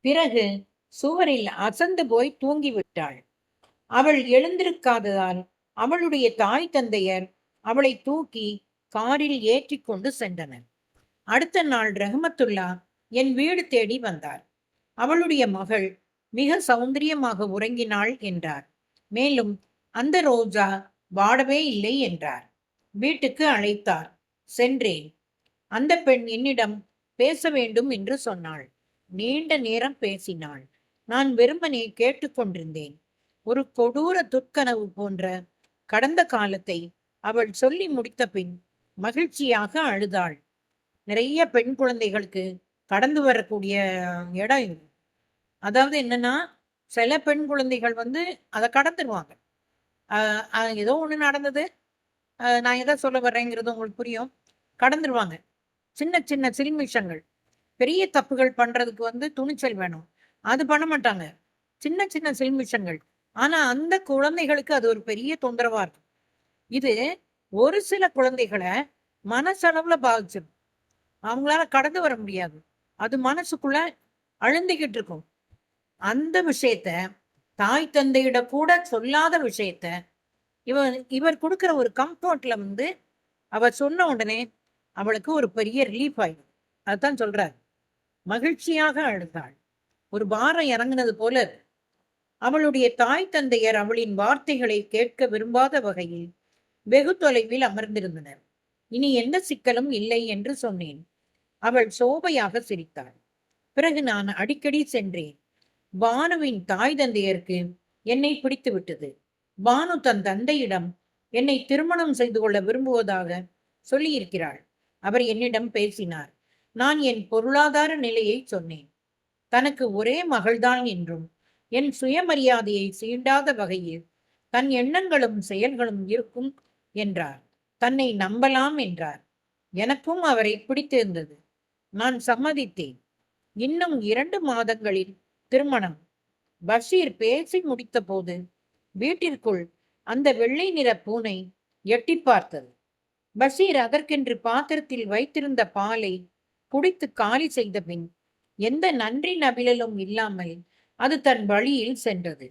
பிறகு சுவரில் அசந்து போய் தூங்கிவிட்டாள். அவள் எழுந்திருக்காததால் அவளுடைய தாய் தந்தையர் அவளை தூக்கி காரில் ஏற்றிக் கொண்டு சென்றனர். அடுத்த நாள் ரஹமத்துல்லா என் வீடு தேடி வந்தார். அவளுடைய மகள் மிக சௌந்தரியமாக உறங்கினாள் என்றார். மேலும் அந்த ரோஜா வாடவே இல்லை என்றார். வீட்டுக்கு அழைத்தார். சென்றேன். அந்த பெண் என்னிடம் பேச வேண்டும் என்று சொன்னாள். நீண்ட நேரம் பேசினாள். நான் வெறுமனே கேட்டுக்கொண்டிருந்தேன் ஒரு கொடூர துர்க்கனவு போன்ற கடந்த காலத்தை அவள் சொல்லி முடித்த பின் மகிழ்ச்சியாக அழுதாள். நிறைய பெண் குழந்தைகளுக்கு கடந்து வரக்கூடிய இடம் இது. அதாவது என்னன்னா சில பெண் குழந்தைகள் வந்து அதை கடந்துருவாங்க. ஆஹ் ஏதோ ஒண்ணு நடந்தது. ஆஹ் நான் எதை சொல்ல வர்றேங்கிறது உங்களுக்கு புரியும். கடந்துருவாங்க. சின்ன சின்ன சில்மிஷங்கள் பெரிய தப்புகள் பண்றதுக்கு வந்து துணிச்சல் வேணும். அது பண்ண மாட்டாங்க. சின்ன சின்ன சில்மிஷங்கள். ஆனா அந்த குழந்தைகளுக்கு அது ஒரு பெரிய தொந்தரவா இருக்கும். இது ஒரு சில குழந்தைகளை மனசளவுல பாதிச்சிடும் அவங்களால கடந்து வர முடியாது. அது மனசுக்குள்ள அழுந்திக்கிட்டு இருக்கும். அந்த விஷயத்த தாய் தந்தையிட கூட சொல்லாத விஷயத்த இவ இவர் கொடுக்குற ஒரு கம்ஃபர்ட்ல வந்து அவ சொன்ன உடனே அவளுக்கு ஒரு பெரிய ரிலீஃப் ஆயிடும். அதுதான் சொல்றாரு. மகிழ்ச்சியாக அழுதாள். ஒரு பாரம் இறங்குனது போல அவளுடைய தாய் தந்தையர் அவளின் வார்த்தைகளை கேட்க விரும்பாத வகையில் வெகு தொலைவில் அமர்ந்திருந்தனர். இனி எந்த சிக்கலும் இல்லை என்று சொன்னேன். அவள் சோபையாக சிரித்தாள். பிறகு நான் அடிக்கடி சென்றேன். பானுவின் தாய் தந்தையருக்கு என்னை பிடித்து விட்டது. பானு தன் தந்தையிடம் என்னை திருமணம் செய்து கொள்ள விரும்புவதாக சொல்லியிருக்கிறாள். அவர் என்னிடம் பேசினார். நான் என் பொருளாதார நிலையை சொன்னேன். தனக்கு ஒரே மகள்தான் என்றும் என் சுயமரியாதையை சீண்டாத வகையில் தன் எண்ணங்களும் செயல்களும் இருக்கும் என்றார். தன்னை நம்பலாம் என்றார். எனக்கும் அவரை பிடித்திருந்தது. நான் சம்மதித்தேன். இன்னும் இரண்டு மாதங்களில் திருமணம். பஷீர் பேசி முடித்தபோது வீட்டிற்குள் அந்த வெள்ளை நிற பூனை எட்டி பார்த்தது. பஷீர் அதற்கென்று பாத்திரத்தில் வைத்திருந்த பாலை குடித்து காலி செய்த பின் எந்த நன்றி நபிலலும் இல்லாமல் அது தன் வழியில் சென்றது.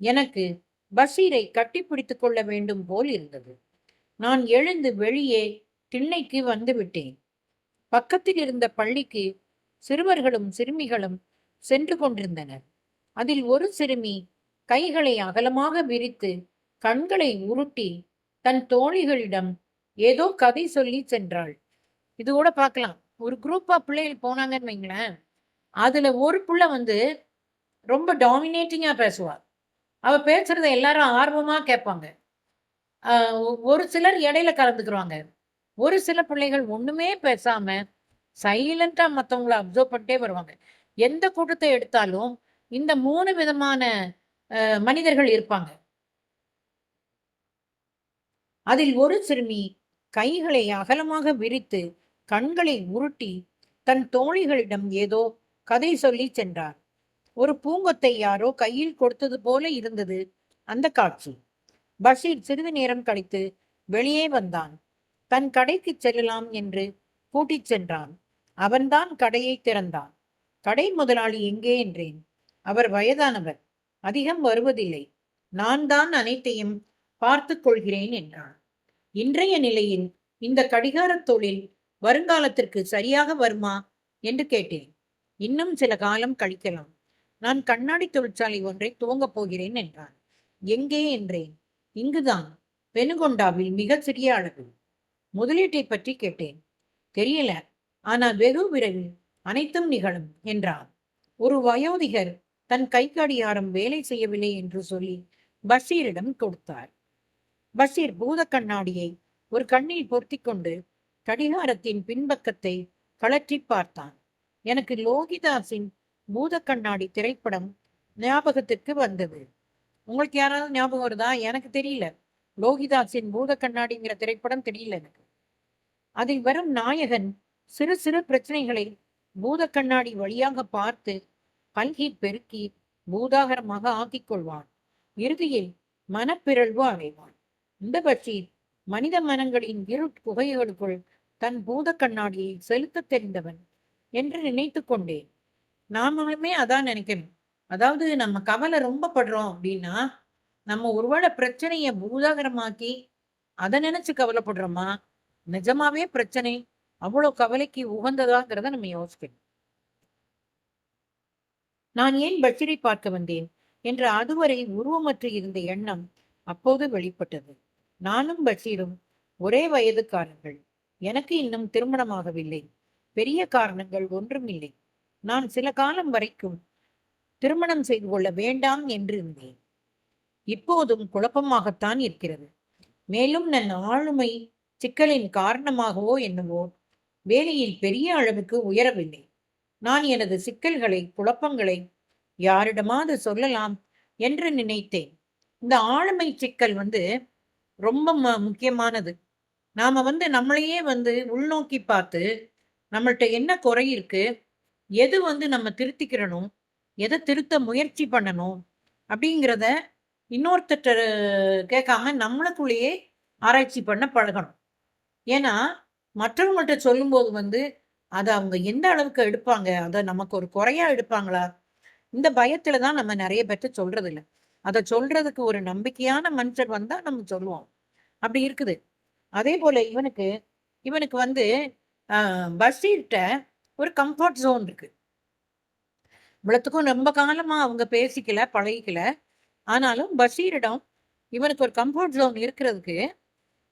எனக்கு பஷீரை கட்டிப்பிடித்துக் கொள்ள வேண்டும் போல் இருந்தது. நான் எழுந்து வெளியே திண்ணைக்கு வந்துவிட்டேன் பக்கத்தில் இருந்த பள்ளிக்கு சிறுவர்களும் சிறுமிகளும் சென்று கொண்டிருந்தனர். அதில் ஒரு சிறுமி கைகளை அகலமாக விரித்து கண்களை உருட்டி தன் தோழிகளிடம் ஏதோ கதை சொல்லி சென்றாள். இது கூட பார்க்கலாம். ஒரு குரூப் ஆஃப் பிள்ளைகள் போனாங்கன்னு வைங்களேன் அதுல ஒரு புள்ள வந்து ரொம்ப டாமினேட்டிங்கா பேசுவாள் அவ பேசுறத எல்லாரும் ஆர்வமா கேட்பாங்க. ஆஹ் ஒரு சிலர் இடையில கலந்துக்குறாங்க ஒரு சில பிள்ளைகள் ஒண்ணுமே பேசாம சைலண்டா மத்தவங்கள அப்சர்வ் பண்ணிட்டே வருவாங்க. எந்த கூட்டத்தை எடுத்தாலும் இந்த மூணு விதமான அஹ், மனிதர்கள் இருப்பாங்க. அதில் ஒரு சிறுமி கைகளை அகலமாக விரித்து கண்களை உருட்டி தன் தோழிகளிடம் ஏதோ கதை சொல்லி சென்றார். ஒரு பூங்கொத்தை யாரோ கையில் கொடுத்தது போல இருந்தது அந்த காட்சி. பஷீர் சிறிது நேரம் கழித்து வெளியே வந்தான். தன் கடைக்கு செல்லலாம் என்று கூட்டிச் சென்றான். அவன்தான் கடையை திறந்தான். கடை முதலாளி எங்கே என்றேன். அவர் வயதானவர். அதிகம் வருவதில்லை. நான் தான் அனைத்தையும் பார்த்து கொள்கிறேன் என்றான். இன்றைய நிலையில் இந்த கடிகாரத் தொழில் வருங்காலத்திற்கு சரியாக வருமா என்று கேட்டேன். இன்னும் சில காலம் கழிக்கலாம். நான் கண்ணாடி தொழிற்சாலை ஒன்றை துவங்கப் போகிறேன் என்றான். எங்கே என்றேன்? இங்குதான். பெனுகொண்டாவில் மிக சிறிய அளவு. முதலீட்டை பற்றி கேட்டேன். தெரியல. ஆனால் வெகு விரைவில் அனைத்தும் நிகழும் என்றார் ஒரு வயோதிகர் தன் கை கடிகாரம் வேலை செய்யவில்லை என்று சொல்லி பஷீரிடம் கொடுத்தார். பஷீர் பூத கண்ணாடியை ஒரு கண்ணில் பொருத்தி கொண்டு கடிகாரத்தின் பின்பக்கத்தை கழற்றி பார்த்தான். எனக்கு லோகிதாஸின் பூத கண்ணாடி திரைப்படம் ஞாபகத்திற்கு வந்தது. உங்களுக்கு யாராவது ஞாபகம் வருதா? எனக்கு தெரியல. லோகிதாஸின் பூத கண்ணாடிங்கிற திரைப்படம் தெரியல எனக்கு. அதில் வரும் நாயகன் சிறு சிறு பிரச்சனைகளை பூத கண்ணாடி வழியாக பார்த்து பல்கி பெருக்கி பூதாகரமாக ஆக்கிக் கொள்வான். இறுதியில் மனப்பிரழ்வு அடைவான். இந்த பட்சி மனித மனங்களின் இருட் குகைகளுக்குள் தன் பூத கண்ணாடியை செலுத்த தெரிந்தவன் என்று நினைத்து கொண்டேன். நாமளுமே அதான் நினைக்கணும். அதாவது நம்ம கவலை ரொம்ப படுறோம் அப்படின்னா நம்ம ஒருவேளை பிரச்சனையை பூதாகரமாக்கி அதை நினைச்சு கவலைப்படுறோமா? நிஜமாவே பிரச்சனை. அவ்வளவு கவலைக்கு உகந்ததாங்கிறத நம்ம யோசிக்கணும். நான் ஏன் பஷீரை பார்க்க வந்தேன் என்ற அதுவரை உருவமற்று இருந்த எண்ணம் அப்போது வெளிப்பட்டது. நானும் பஷீரும் ஒரே வயதுக்காரர்கள். எனக்கு இன்னும் திருமணமாகவில்லை. பெரிய காரணங்கள் ஒன்றும் இல்லை நான் சில காலம் வரைக்கும் திருமணம் செய்து கொள்ள வேண்டாம் என்று இருந்தேன். இப்போதும் குழப்பமாகத்தான் இருக்கிறது. மேலும் நன் ஆளுமை சிக்கலின் காரணமாகவோ என்னவோ வேலையில் பெரிய அளவுக்கு உயரவில்லை. நான் எனது சிக்கல்களை குழப்பங்களை யாரிடமாவது சொல்லலாம் என்று நினைத்தேன். இந்த ஆளுமை சிக்கல் வந்து ரொம்ப முக்கியமானது. நாம் வந்து நம்மளையே வந்து உள்நோக்கி பார்த்து நம்மள்கிட்ட என்ன குறை இருக்கு எது வந்து நம்ம திருத்திக்கிறணும் எதை திருத்த முயற்சி பண்ணணும் அப்படிங்கிறத இன்னொருத்தட்ட கேட்காம நம்மளுக்குள்ளேயே ஆராய்ச்சி பண்ண பழகணும். ஏன்னா மற்றவங்கள்ட்ட சொல்லும்போது வந்து அதை அவங்க எந்த அளவுக்கு எடுப்பாங்க? அதை நமக்கு ஒரு குறையா எடுப்பாங்களா? இந்த பயத்துல தான் நம்ம நிறைய பேர்த்த சொல்றது இல்லை அதை சொல்றதுக்கு ஒரு நம்பிக்கையான மனுஷன் வந்தா நம்ம சொல்லுவோம். அப்படி இருக்குது. அதே போல இவனுக்கு இவனுக்கு வந்து பஷீர்கிட்ட ஒரு கம்ஃபர்ட் ஜோன் இருக்கு. இவ்வளத்துக்கும் ரொம்ப காலமா அவங்க பேசிக்கல பழகிக்கல. ஆனாலும் பஷீரிடம் இவனுக்கு ஒரு கம்ஃபர்ட் ஜோன் இருக்கிறதுக்கு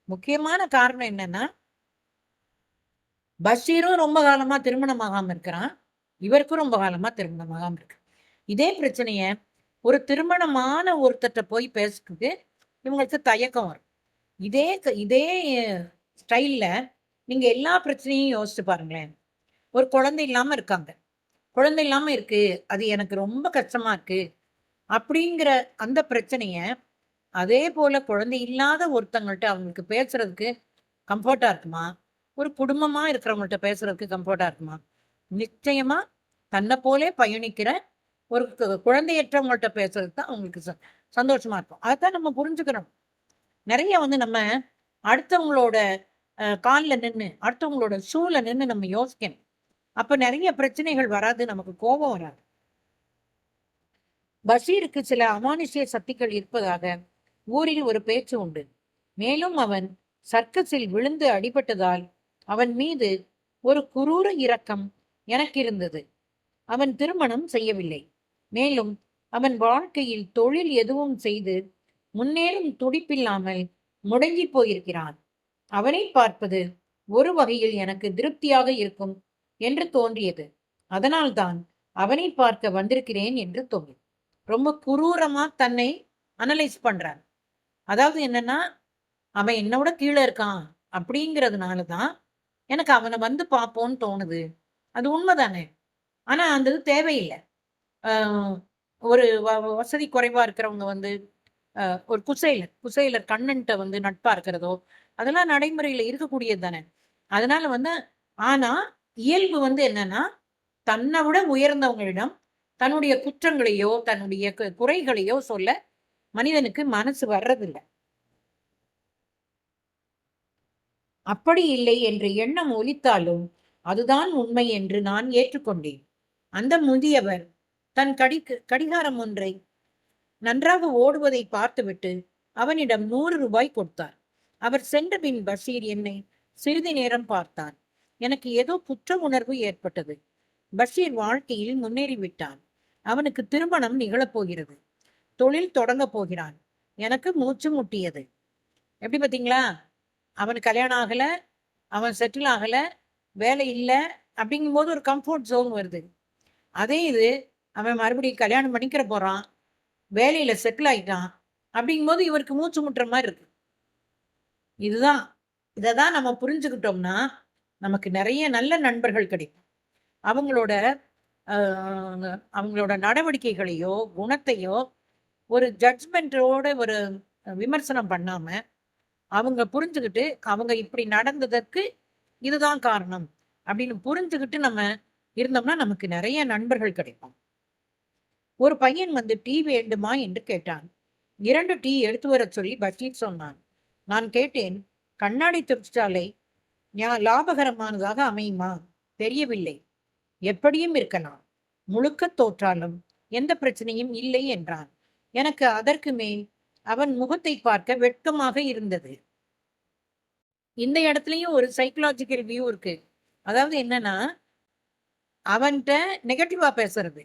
முக்கியமான காரணம் என்னன்னா பஷீரும் ரொம்ப காலமா திருமணம் ஆகாம இருக்கிறான். இவருக்கும் ரொம்ப காலமா திருமணம் ஆகாம இருக்கு. இதே பிரச்சனைய ஒரு திருமணமான ஒருத்தட்ட போய் பேசுறதுக்கு இவங்களுக்கு தயக்கம் வரும். இதே இதே ஸ்டைல்ல நீங்க எல்லா பிரச்சனையும் யோசிச்சு பாருங்களேன். ஒரு குழந்தை இல்லாம இருக்காங்க. குழந்தை இல்லாம இருக்கு அது எனக்கு ரொம்ப கஷ்டமா இருக்கு அப்படிங்கிற அந்த பிரச்சனைய அதே போல குழந்தை இல்லாத ஒருத்தங்கள்ட்ட அவங்களுக்கு பேசுறதுக்கு கம்ஃபர்ட்டாக இருக்குமா? ஒரு குடும்பமா இருக்கிறவங்கள்ட்ட பேசுறதுக்கு கம்ஃபர்ட்டாக இருக்குமா? நிச்சயமா தன்னை போலே பயணிக்கிற ஒரு குழந்தையற்றவங்கள்ட்ட பேசுறதுக்கு தான் அவங்களுக்கு சந்தோஷமா இருக்கும். அதைத்தான் நம்ம புரிஞ்சுக்கிறோம் நிறைய வந்து நம்ம அடுத்தவங்களோட காலில் நின்று அடுத்தவங்களோட ஷூல நின்று நம்ம யோசிக்கணும். அப்போ நிறைய பிரச்சனைகள் வராது நமக்கு கோபம் வராது. பஷீருக்கு சில அமானுஷ்ய சக்திகள் இருப்பதாக ஊரில் ஒரு பேச்சு உண்டு. மேலும் அவன் சர்க்கஸில் விழுந்து அடிபட்டதால் அவன் மீது ஒரு குரூர இரக்கம் எனக்கு இருந்தது அவன் திருமணம் செய்யவில்லை. மேலும் அவன் வாழ்க்கையில் தொழில் எதுவும் செய்து முன்னேறும் துடிப்பில்லாமல் முடங்கி போயிருக்கிறான். அவனை பார்ப்பது ஒரு வகையில் எனக்கு திருப்தியாக இருக்கும் என்று தோன்றியது. அதனால்தான் அவனை பார்க்க வந்திருக்கிறேன் என்று தோன்றி ரொம்ப குரூரமா தன்னை அனலைஸ் பண்றான். அதாவது என்னன்னா அவன் என்னோட கீழே இருக்கான் அப்படிங்கிறதுனால தான் எனக்கு அவனை வந்து பார்ப்போன்னு தோணுது. அது உண்மைதானே? ஆனா அந்த இது தேவையில்லை. ஒரு வசதி குறைவா இருக்கிறவங்க வந்து ஒரு குசைலர் குசைலர் கண்ணன்ட்ட வந்து நட்பா இருக்கிறதோ அதெல்லாம் நடைமுறையில இருக்கக்கூடியது தானே. அதனால வந்து ஆனா இயல்பு வந்து என்னன்னா தன்னை விட உயர்ந்தவங்களிடம் தன்னுடைய குற்றங்களையோ தன்னுடைய குறைகளையோ சொல்ல மனிதனுக்கு மனசு வர்றதில்லை. அப்படி இல்லை என்று எண்ணம் ஒலித்தாலும் அதுதான் உண்மை என்று நான் ஏற்றுக்கொண்டேன். அந்த முதியவர் தன் கடி கடிகாரம் ஒன்றை நன்றாக ஓடுவதை பார்த்துவிட்டு அவனிடம் நூறு ரூபாய் கொடுத்தார். அவர் சென்ற பின் பஷீர் என்னை சிறிது நேரம் பார்த்தான். எனக்கு ஏதோ குற்ற உணர்வு ஏற்பட்டது. பஷீர் வாழ்க்கையில் முன்னேறிவிட்டான். அவனுக்கு திருமணம் நிகழப்போகிறது தொழில் தொடங்க போகிறான். எனக்கு மூச்சு முட்டியது. எப்படி பார்த்தீங்களா? அவன் கல்யாணம் ஆகலை அவன் செட்டில் ஆகலை வேலை இல்லை அப்படிங்கும்போது ஒரு கம்ஃபர்ட் ஜோன் வருது. அதே இது அவன் மறுபடியும் கல்யாணம் பண்ணிக்கிற போகிறான் வேலையில் செட்டில் ஆகிட்டான் அப்படிங்கும்போது இவருக்கு மூச்சு முட்டுற மாதிரி இருக்கு. இதுதான். இதை தான் நம்ம புரிஞ்சுக்கிட்டோம்னா நமக்கு நிறைய நல்ல நண்பர்கள் கிடைக்கும். அவங்களோட அவங்களோட நடவடிக்கைகளையோ குணத்தையோ ஒரு ஜட்ஜ்மெண்ட்டோட ஒரு விமர்சனம் பண்ணாமல் அவங்க புரிஞ்சுக்கிட்டு அவங்க இப்படி நடந்ததற்கு இதுதான் காரணம் அப்படின்னு புரிஞ்சுக்கிட்டு நம்ம இருந்தோம்னா நமக்கு நிறைய நண்பர்கள் கிடைக்கும். ஒரு பையன் வந்து டீ வேண்டுமா என்று கேட்டான். இரண்டு டீ எடுத்து வரச் சொல்லி பஷீர் சொன்னான். நான் கேட்டேன் கண்ணாடி தொழிற்சாலை லாபகரமானதாக அமையுமா? தெரியவில்லை. எப்படியும் இருக்கலாம். முழுக்கத் தோற்றாலும் எந்த பிரச்சனையும் இல்லை என்றான். எனக்கு அதற்கு மேல் அவன் முகத்தை பார்க்க வெட்கமாக இருந்தது. இந்த இடத்துலயும் ஒரு சைக்கலாஜிக்கல் வியூ இருக்கு. அதாவது என்னன்னா அவன்கிட்ட நெகட்டிவா பேசுறது.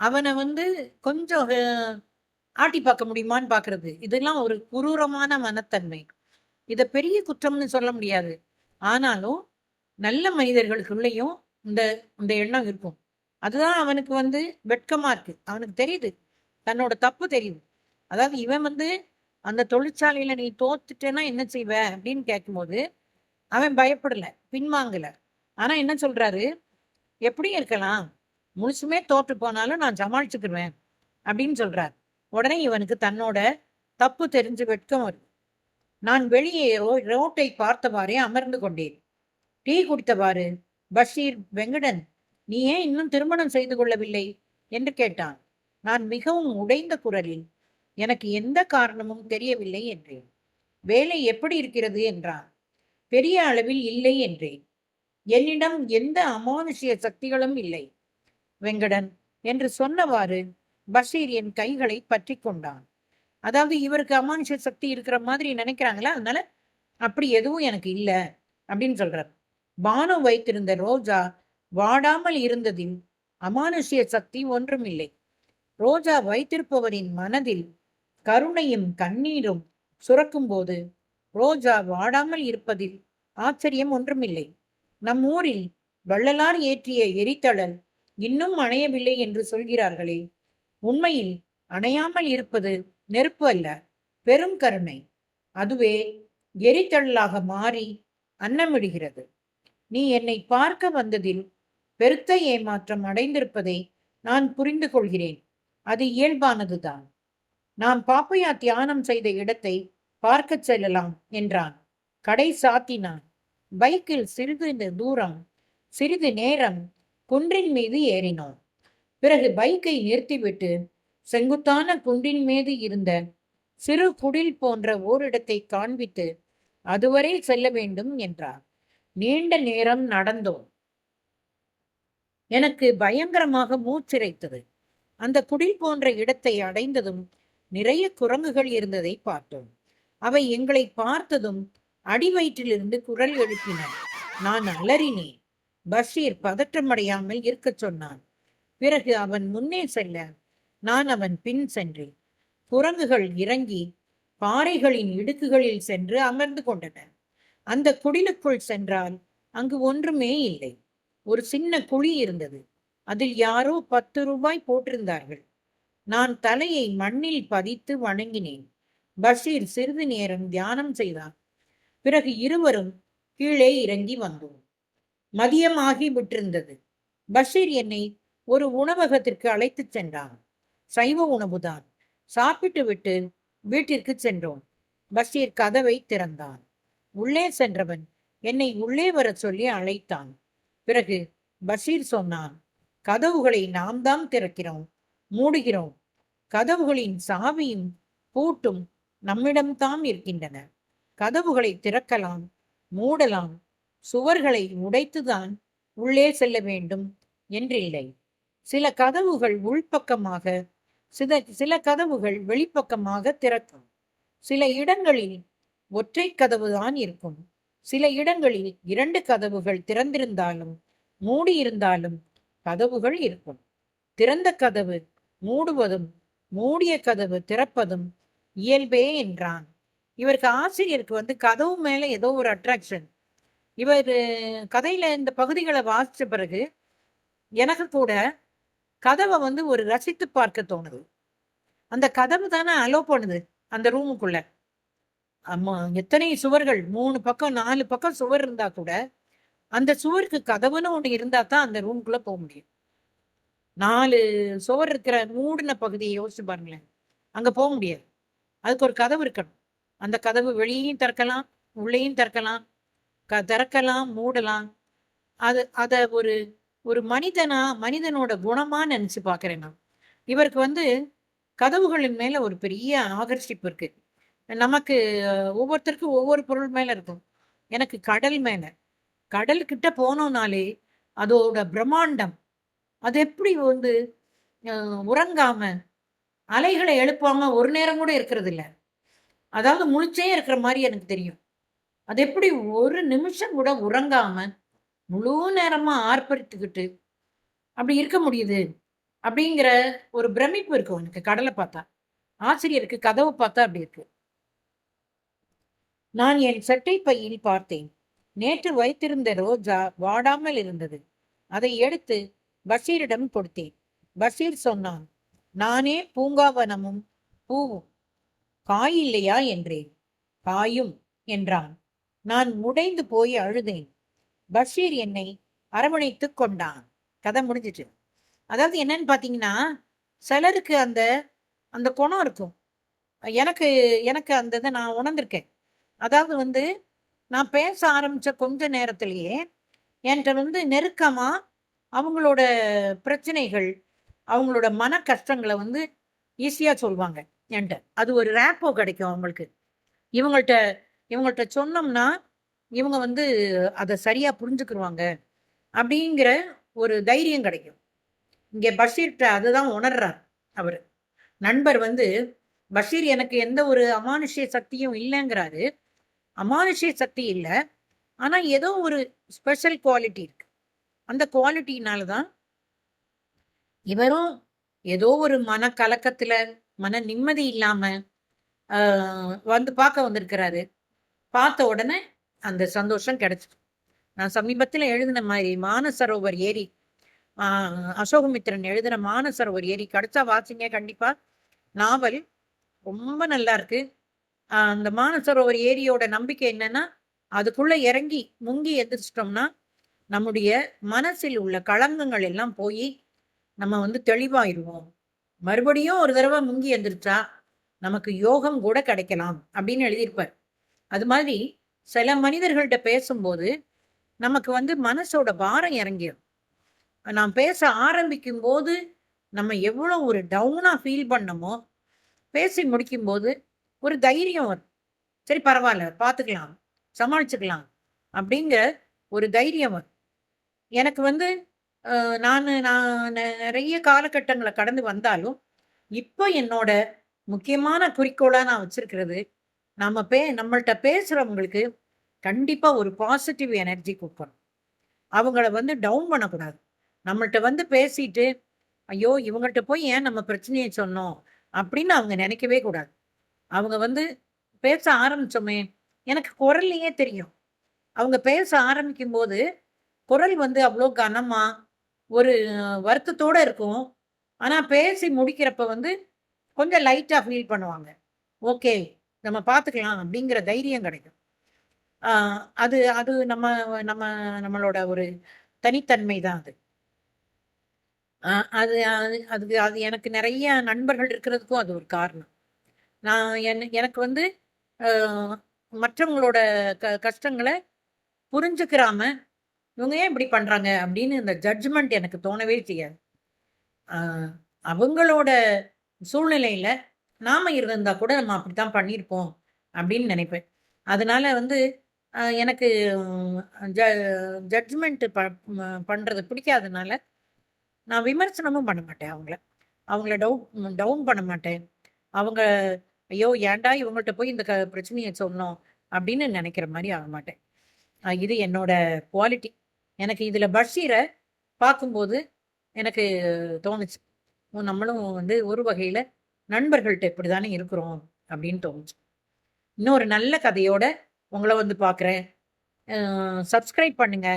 அவனை வந்து கொஞ்சம் ஆட்டி பார்க்க முடியுமான்னு பார்க்கிறது. இதெல்லாம் ஒரு குரூரமான மனத்தன்மை. இதை பெரிய குற்றம்னு சொல்ல முடியாது. ஆனாலும் நல்ல மனிதர்களுக்குள்ளேயும் இந்த இந்த எண்ணம் இருக்கும். அதுதான் அவனுக்கு வந்து வெட்கமா இருக்கு. அவனுக்கு தெரியுது. தன்னோட தப்பு தெரியுது. அதாவது இவன் வந்து அந்த தொழிற்சாலையில நீ தோத்துட்டேன்னா என்ன செய்வ அப்படின்னு கேட்கும்போது அவன் பயப்படல பின்வாங்கல. ஆனா என்ன சொல்றாரு? எப்படி இருக்கலாம். முழுசுமே தோற்று போனாலும் நான் சமாளிச்சுக்கிருவேன் அப்படின்னு சொல்றார். உடனே இவனுக்கு தன்னோட தப்பு தெரிஞ்சு வெட்கம் வருது. நான் வெளியே ரோ- ரோட்டை பார்த்தவாறே அமர்ந்து கொண்டேன். டீ குடித்தவாறு பஷீர் வெங்கடன் நீ ஏன் இன்னும் திருமணம் செய்து கொள்ளவில்லை? என்று கேட்டான். நான் மிகவும் உடைந்த குரலில் எனக்கு எந்த காரணமும் தெரியவில்லை என்றேன். வேலை எப்படி இருக்கிறது? என்றான். பெரிய அளவில் இல்லை என்றேன். என்னிடம் எந்த அமானுஷ்ய சக்திகளும் இல்லை. வெங்கடன் என்று சொன்னவாறு பஷீர் என் கைகளை பற்றி கொண்டான். அதாவது இவருக்கு அமானுஷ்ய சக்தி இருக்கிற மாதிரி நினைக்கிறாங்களா? அதனால அப்படி எதுவும் எனக்கு இல்லை அப்படின்னு சொல்றார். பானு வைத்திருந்த ரோஜா வாடாமல் இருந்ததில் அமானுஷ்ய சக்தி ஒன்றும் இல்லை. ரோஜா வைத்திருப்பவரின் மனதில் கருணையும் கண்ணீரும் சுரக்கும் போது ரோஜா வாடாமல் இருப்பதில் ஆச்சரியம் ஒன்றுமில்லை. நம் ஊரில் வள்ளலார் ஏற்றிய எரித்தழல் இன்னும் அணையவில்லை என்று சொல்கிறார்களே. உண்மையில் அணையாமல் இருப்பது நெருப்பு அல்ல பெரும் கருணை. அதுவே எரித்தள்ளலாக மாறி அன்னமிடுகிறது. நீ என்னை பார்க்க வந்ததில் பெருத்த ஏமாற்றம் அடைந்திருப்பதை நான் புரிந்து கொள்கிறேன். அது இயல்பானதுதான். நாம் பாப்பையா தியானம் செய்த இடத்தை பார்க்கச் செல்லலாம் என்றான். கடை சாத்தினான். பைக்கில் சிறிது தூரம் சிறிது நேரம் குன்றின் மீது ஏறினோம். பிறகு பைக்கை நிறுத்திவிட்டு செங்குத்தான குன்றின் மீது இருந்த சிறு குடில் போன்ற ஓரிடத்தை காண்பித்து அதுவரை செல்ல வேண்டும் என்றார். நீண்ட நேரம் நடந்தோம். எனக்கு பயங்கரமாக மூச்சிறைத்தது அந்த குடில் போன்ற இடத்தை அடைந்ததும் நிறைய குரங்குகள் இருந்ததை பார்த்தோம். அவை எங்களை பார்த்ததும் அடிவயிற்றிலிருந்து குரல் எழுப்பின. நான் அலறினேன். பஷீர் பதற்றமடையாமல் இருக்கச் சொன்னான். பிறகு அவன் முன்னே செல்ல நான் அவன் பின் சென்றேன். குரங்குகள் இறங்கி பாறைகளின் இடுக்குகளில் சென்று அமர்ந்து கொண்டன. அந்த குடிலுக்குள் சென்றால் அங்கு ஒன்றுமே இல்லை. ஒரு சின்ன குழி இருந்தது. அதில் யாரோ பத்து ரூபாய் போட்டிருந்தார்கள். நான் தலையை மண்ணில் பதித்து வணங்கினேன். பஷீர் சிறிது நேரம் தியானம் செய்தான். பிறகு இருவரும் கீழே இறங்கி வந்தோம். மதியமாகி விட்டிருந்தது. பஷீர் என்னை ஒரு உணவகத்திற்கு அழைத்துச் சென்றான். சைவ உணவுதான். சாப்பிட்டு விட்டு வீட்டிற்கு சென்றோம். பஷீர் கதவை திறந்தான். உள்ளே சென்றவன் என்னை உள்ளே வரச் சொல்லி அழைத்தான். பிறகு பஷீர் சொன்னான் கதவுகளை நாம் தான் திறக்கிறோம் மூடுகிறோம். கதவுகளின் சாவியும் பூட்டும் நம்மிடம்தான் இருக்கின்றன. கதவுகளை திறக்கலாம் மூடலாம் சுவர்களை உடைத்துதான் உள்ளே செல்ல வேண்டும் என்றில்லை. சில கதவுகள் உள்பக்கமாக சில சில கதவுகள் வெளிப்பக்கமாக திறக்கும். சில இடங்களில் ஒற்றை கதவுதான் இருக்கும். சில இடங்களில் இரண்டு கதவுகள் திறந்திருந்தாலும் மூடியிருந்தாலும் கதவுகள் இருக்கும். திறந்த கதவு மூடுவதும் மூடிய கதவு திறப்பதும் இயல்பே என்றான். இவருக்கு ஆசிரியருக்கு வந்து கதவு மேல ஏதோ ஒரு அட்ராக்ஷன் இவர் கதையில இந்த பகுதிகளை வாசித்த பிறகு எனக்கு கூட கதவை வந்து ஒரு ரசித்து பார்க்க தோணுது. அந்த கதவு தானே அலோ பண்ணுது அந்த ரூமுக்குள்ள. ஆமா எத்தனை சுவர்கள்? மூணு பக்கம் நாலு பக்கம் சுவர் இருந்தா கூட அந்த சுவருக்கு கதவுன்னு ஒண்ணு இருந்தா தான் அந்த ரூமுக்குள்ள போக முடியும். நாலு சுவர் இருக்கிற மூடின பகுதியை யோசிச்சு பாருங்களேன். அங்க போக முடியாது. அதுக்கு ஒரு கதவு இருக்கணும். அந்த கதவு வெளியையும் திறக்கலாம் உள்ளேயும் திறக்கலாம். க திறக்கலாம் மூடலாம். அது அதை ஒரு ஒரு மனிதனா மனிதனோட குணமா நினைச்சு பார்க்குறேன் நான். இவருக்கு வந்து கதவுகளின் மேல ஒரு பெரிய ஆகர்ஷிப்பு இருக்கு. நமக்கு ஒவ்வொருத்தருக்கும் ஒவ்வொரு பொருள் மேல இருக்கும். எனக்கு கடல் மேல. கடல் கிட்ட போனோம்னாலே அதோட பிரம்மாண்டம். அது எப்படி வந்து உறங்காம அலைகளை எழுப்பாம ஒரு நேரம் கூட இருக்கிறது இல்லை அதாவது முழிச்சே இருக்கிற மாதிரி எனக்கு தெரியும். அது எப்படி ஒரு நிமிஷம் கூட உறங்காம முழு நேரமா ஆர்ப்பரித்துக்கிட்டு அப்படி இருக்க முடியுது அப்படிங்கிற ஒரு பிரமிப்பு இருக்கும் எனக்கு கடலை பார்த்தா. ஆசிரியருக்கு கதவை பார்த்தா அப்படி இருக்கு. நான் என் சட்டை பையில் பார்த்தேன். நேற்று வைத்திருந்த ரோஜா வாடாமல் இருந்தது. அதை எடுத்து பஷீரிடம் கொடுத்தேன். பஷீர் சொன்னான் நானே பூங்காவனமும் பூவும். காய் இல்லையா? என்றேன். காயும் என்றான். நான் முடைந்து போய் அழுதேன். பஷீர் என்னை அரவணைத்து கொண்டான். கதை முடிஞ்சிட்டு. அதாவது என்னன்னு பார்த்தீங்கன்னா சிலருக்கு அந்த அந்த குணம் இருக்கும். எனக்கு எனக்கு அந்த இதை நான் உணர்ந்திருக்கேன். அதாவது வந்து நான் பேச ஆரம்பித்த கொஞ்ச நேரத்திலேயே என்கிட்ட வந்து நெருக்கமாக அவங்களோட பிரச்சனைகள் அவங்களோட மன கஷ்டங்களை வந்து ஈஸியாக சொல்லுவாங்க என்கிட்ட. அது ஒரு ரேப்போ கிடைக்கும் அவங்களுக்கு. இவங்கள்ட்ட இவங்கள்ட்ட சொன்னோம்னா இவங்க வந்து அதை சரியாக புரிஞ்சுக்கிருவாங்க. அப்படிங்கிற ஒரு தைரியம் கிடைக்கும். இங்கே பஷீர்கிட்ட அதுதான் உணர்றார் அவர். நண்பர் வந்து பஷீர் எனக்கு எந்த ஒரு அமானுஷ்ய சக்தியும் இல்லைங்கிறாரு. அமானுஷ்ய சக்தி இல்லை. ஆனால் ஏதோ ஒரு ஸ்பெஷல் குவாலிட்டி இருக்கு. அந்த குவாலிட்டினால தான் இவரும் ஏதோ ஒரு மன கலக்கத்தில் மன நிம்மதி இல்லாமல் வந்து பார்க்க வந்திருக்கிறாரு. பார்த்த உடனே அந்த சந்தோஷம் கிடைச்சிது. நான் சமீபத்தில் எழுதின மாதிரி மானசரோவர் ஏரி அசோகமித்திரன் எழுதின மானசரோவர் ஏரி கிடைச்சா வாசிங்க. கண்டிப்பாக நாவல் ரொம்ப நல்லா இருக்கு. அந்த மானசரோவர் ஏரியோட நம்பிக்கை என்னன்னா அதுக்குள்ள இறங்கி முங்கி எந்திரிச்சிட்டோம்னா நம்முடைய மனசில் உள்ள களங்கங்கள் எல்லாம் போய் நம்ம வந்து தெளிவாயிருவோம். மறுபடியும் ஒரு தடவை முங்கி எந்திரிச்சா நமக்கு யோகம் கூட கிடைக்கலாம் அப்படின்னு எழுதியிருப்பார். அது மாதிரி சில மனிதர்கள்ட்ட பேசும்போது நமக்கு வந்து மனசோட பாரம் இறங்கிடும் நாம் பேச ஆரம்பிக்கும் போது நம்ம எவ்வளோ ஒரு டவுனாக ஃபீல் பண்ணமோ பேசி முடிக்கும்போது ஒரு தைரியம் வரும். சரி பரவாயில்ல பார்த்துக்கலாம் சமாளிச்சுக்கலாம் அப்படிங்கிற ஒரு தைரியம் வரும். எனக்கு வந்து நான் நான் நிறைய காலகட்டங்களை கடந்து வந்தாலும் இப்போ என்னோட முக்கியமான குறிக்கோளாக நான் வச்சுருக்கிறது நம்ம பே நம்மள்கிட்ட பேசுகிறவங்களுக்கு கண்டிப்பாக ஒரு பாசிட்டிவ் எனர்ஜி கொடுக்கணும். அவங்கள வந்து டவுன் பண்ணக்கூடாது. நம்மள்கிட்ட வந்து பேசிட்டு ஐயோ இவங்கள்ட்ட போய் ஏன் நம்ம பிரச்சனையை சொன்னோம்? அப்படின்னு அவங்க நினைக்கவே கூடாது. அவங்க வந்து பேச ஆரம்பிச்சோமே எனக்கு குரல்லையே தெரியும். அவங்க பேச ஆரம்பிக்கும் போது குரல் வந்து அவ்வளோ கனமாக ஒரு வருத்தத்தோட இருக்கும். ஆனால் பேசி முடிக்கிறப்ப வந்து கொஞ்சம் லைட்டாக ஃபீல் பண்ணுவாங்க. ஓகே நம்ம பார்த்துக்கலாம் அப்படிங்கிற தைரியம் கிடைக்கும். அது அது நம்ம நம்ம நம்மளோட ஒரு தனித்தன்மை தான் அது. அது அது அது எனக்கு நிறைய நண்பர்கள் இருக்கிறதுக்கும் அது ஒரு காரணம். நான் என் எனக்கு வந்து மற்றவங்களோட க கஷ்டங்களை புரிஞ்சுக்கிறாம இவங்க ஏன் இப்படி பண்ணுறாங்க அப்படின்னு இந்த ஜட்ஜ்மெண்ட் எனக்கு தோணவே செய்யாது. அவங்களோட சூழ்நிலையில் நாம் இருந்தால் கூட நம்ம அப்படி தான் பண்ணியிருப்போம் அப்படின்னு நினைப்பேன். அதனால் வந்து எனக்கு ஜ ஜட்ஜ்மெண்ட்டு ப பண்ணுறது பிடிக்காதனால நான் விமர்சனமும் பண்ண மாட்டேன் அவங்கள. அவங்கள டவுன் டவுன் பண்ண மாட்டேன். அவங்க ஐயோ ஏன்டா இவங்கள்ட்ட போய் இந்த க பிரச்சனையை சொன்னோம் அப்படின்னு நினைக்கிற மாதிரி ஆக மாட்டேன். இது என்னோட குவாலிட்டி எனக்கு இதில் பஷீரை பார்க்கும்போது எனக்கு தோணுச்சு. நம்மளும் வந்து ஒரு வகையில் நண்பர்கள்ட்ட இப்படி தானே இருக்கிறோம் அப்படின்னு தோணுச்சு. இன்னொரு நல்ல கதையோட உங்களை வந்து பார்க்குறேன். சப்ஸ்கிரைப் பண்ணுங்க.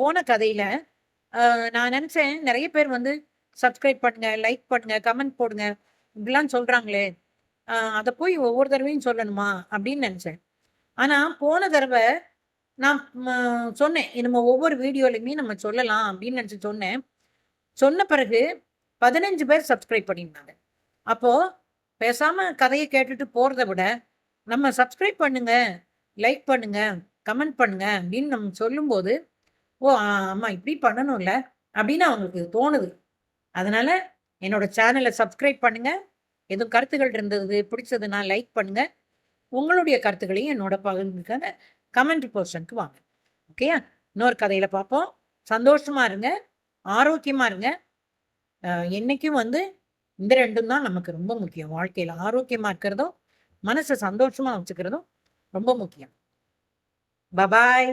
போன கதையில் நான் நினச்சேன் நிறைய பேர் வந்து சப்ஸ்கிரைப் பண்ணுங்க லைக் பண்ணுங்க கமெண்ட் போடுங்க. இப்படிலாம் சொல்கிறாங்களே அதை போய் ஒவ்வொரு தடவையும் சொல்லணுமா அப்படின்னு நினச்சேன். ஆனால் போன தடவை நான் சொன்னேன் நம்ம ஒவ்வொரு வீடியோலையுமே நம்ம சொல்லலாம் அப்படின்னு நினச்சி சொன்னேன். சொன்ன பிறகு பதினஞ்சு பேர் சப்ஸ்கிரைப் பண்ணியிருந்தாங்க. அப்போது பேசாமல் கதையை கேட்டுட்டு போகிறத விட நம்ம சப்ஸ்கிரைப் பண்ணுங்க லைக் பண்ணுங்க கமெண்ட் பண்ணுங்க அப்படின்னு நம்ம சொல்லும்போது ஓ ஆமாம் இப்படி பண்ணணும்ல அப்படின்னு அவங்களுக்கு தோணுது. அதனால் என்னோட சேனலை சப்ஸ்கிரைப் பண்ணுங்கள் எதுவும் கருத்துகள் இருந்தது பிடிச்சதுன்னா லைக் பண்ணுங்கள் உங்களுடைய கருத்துக்களையும் என்னோட பகிர்ந்துக்கான கமெண்ட் போர்ஷனுக்கு வாங்க. ஓகேயா இன்னொரு கதையில் பார்ப்போம். சந்தோஷமாக இருங்க. ஆரோக்கியமாக இருங்க. என்னைக்கும் வந்து இந்த ரெண்டும் தான் நமக்கு ரொம்ப முக்கியம். வாழ்க்கையில ஆரோக்கியமா இருக்கிறதும் மனசை சந்தோஷமா வச்சுக்கிறதும் ரொம்ப முக்கியம். பபாய்